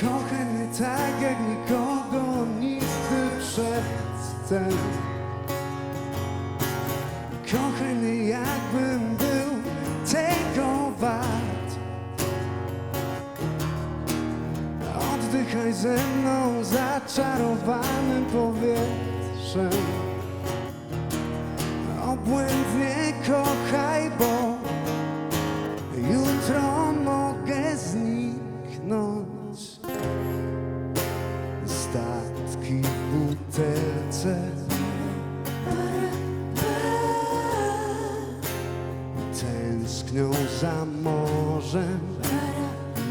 Kocha mnie tak jak nikogo nigdy przedtem Kocha mnie jakbym był tego wart. Oddychaj ze mną zaczarowanym powietrzem. Obłędnie kochaj, bo Tęsknią za morzem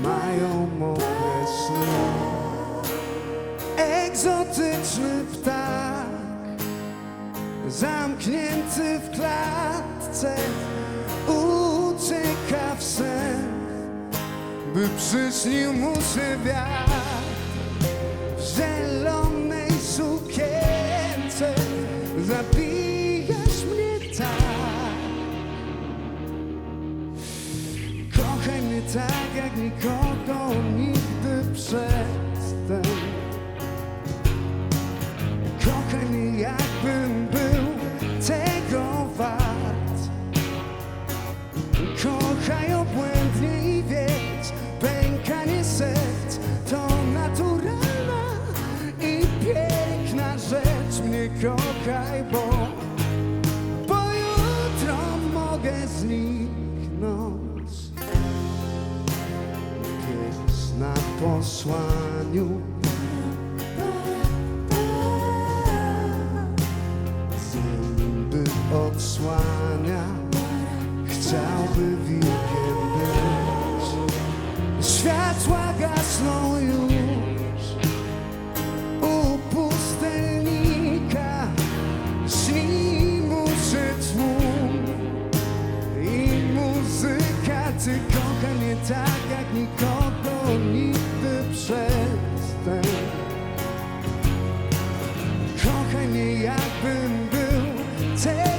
Mają mokre sny. Egzotyczny ptak Zamknięty w klatce Ucieka w sen By przyśnił mu się wiatr tak jak nikogo nigdy przedtem. Kochaj mnie jakbym był tego wart. Kochaj obłędnie i wiedz Pękanie serc to naturalna i piękna rzecz. Mnie kochaj, bo Bo jutro mogę zniknąć posłaniu. Zęby odsłania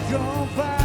tego wart